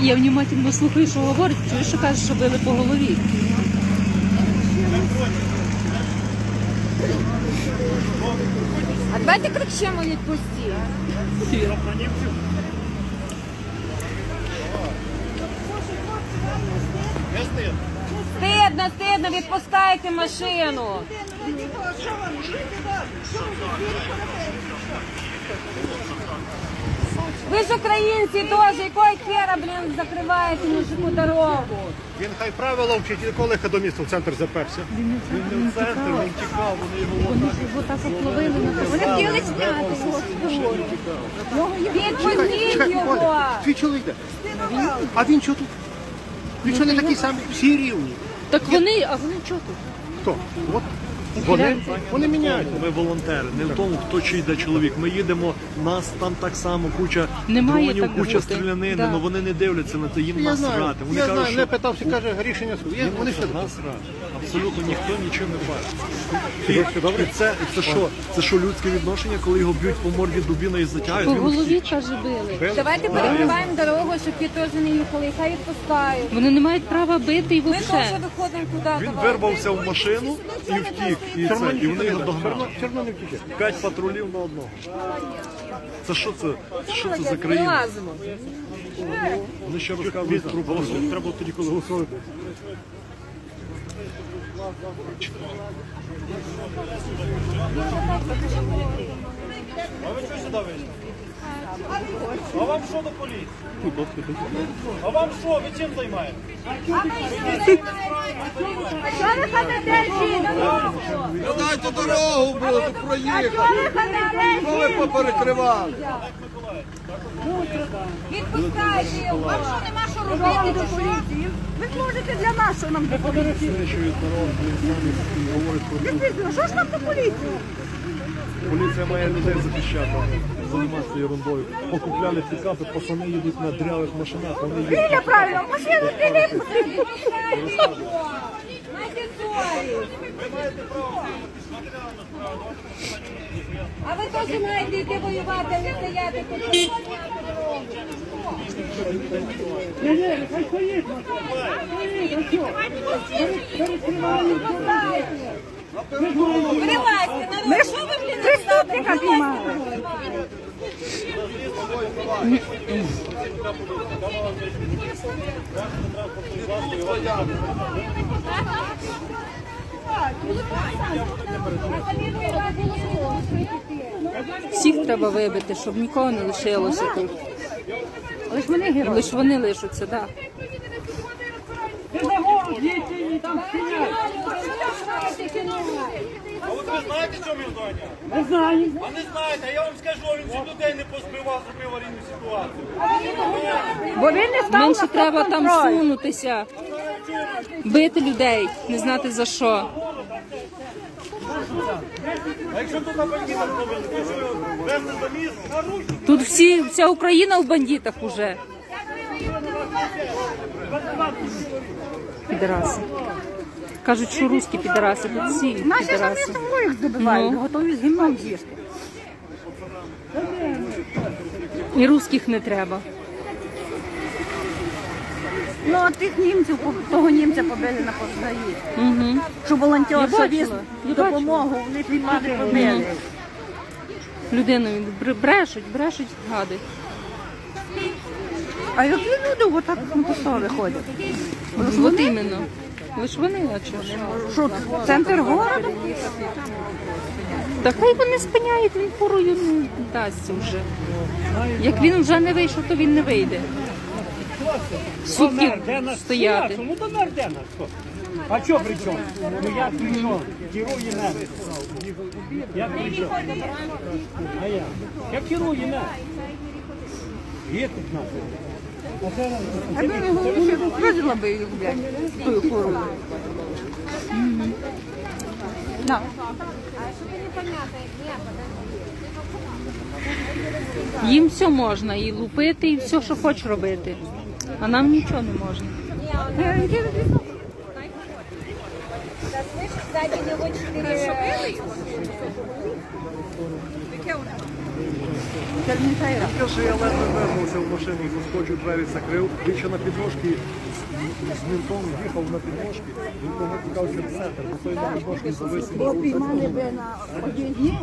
Я внимательно слухаю, що говорить, чую, що каже, що били по голові. А давайте кричимо відпусті. Стидно, стидно, відпускайте машину. Ви ж українці теж, якої хера, блін, закриваєте мужику дорогу? Він хай правила вчить, ніколи до міста в центр заперся. Він не в центр, він тікав, вони його Вони ж його так оплавили на Вони хотіли зняти його. Відпустіть його. Твій чоловік де? А він що тут? Він що не такий самий? Всі рівні. Так вони, а вони чого тут? Хто? От. Вони, вони міняють. Ми волонтери, не в тому, хто чий де чоловік. Ми їдемо, нас там так само куча Немає дронів, так куча бути. стрілянини, Да. але вони не дивляться на те, їм Я нас знаю. Вони я кажуть, знаю, що не питався, каже, рішення суду. Я- Вони все нас грати. Абсолютно ніхто нічого не бачить. І, і це, і це що? Це що людське відношення, коли його б'ють по морді дубіна і затягають? По голові, каже, били. Давайте перекриваємо дорогу, щоб ті теж не їхали, хай відпускають. Вони не мають права бити і Ми теж взагалі. виходимо туди. Він вирвався в машину і втік. І, це, і вони його догнали. П'ять патрулів на одного. Це що це? Що це за країна? Вони ще розказують про Треба тоді, коли голосувати. А ви чого сюди вийшли? А вам що до поліції? А вам що? Ви чим займаєтесь? Дайте дорогу, було тут проїхати. Що ви поперекривали? Відпускайте його. Вам що нема що робити? чи? Ви можете для нас, що нам до поліції? Дійсно, що ж нам до поліції? Поліція має людей захищати, займатися ерундою. Покупляли пікапи, пацани їдуть на дрявих машинах, вони їдуть. Біля правильно, машину біля. Відпускайте його. Майте совість. А ви теж маєте йти воювати, а не стояти тут. Вилазьте, народ, що ви, блін, Преступника піймали. Всіх треба вибити, щоб нікого не лишилося тут. Лиш вони герої. Лиш вони лишаться, так. А от ви знаєте, що він Доня? Не знаю. А не знаєте, а я вам скажу, він всіх людей не позбивав, зробив аварійну ситуацію. Бо він не став Менше треба там сунутися, бити людей, не знати за що. А якщо тут на бандитах зробили, то що везли до міста? Тут всі, вся Україна в бандитах уже. Підараси. Кажуть, що русські підараси, тут всі Наші ж підараси. їх добивають, Ну. готові з гімном з'їсти. І русських не треба. Ну, а тих німців, того німця побили на познаї. Угу. Що волонтер Я віз допомогу, вони твій мати побили. Людину бр- брешуть, брешуть гади. А які люди отак на постави ходять? От іменно. Лиш вони, а чого ж? Що, центр города? Та хай вони спиняють, він фурою не дасться вже. Як він вже не вийшов, то він не вийде. Сутки стояти. Ну то мер де нас? хто? А що при чому? Ну як при чому? Керує мер. Як при чому? А як? Як керує мер? Є тут нас. Аби не говорили, вразила би їх, блядь, тою хорою. На. Їм все можна, і лупити, і все, що хочеш робити. А нам нічого не можна. Сзади него четыре... Чернітайра. Я ледве вирвався в машину, заскочив, двері закрив. Він ще на підножки з ментом їхав на підножки. Він кого тікав через центр, бо той на підножки зависив. Бо піймали би на одній.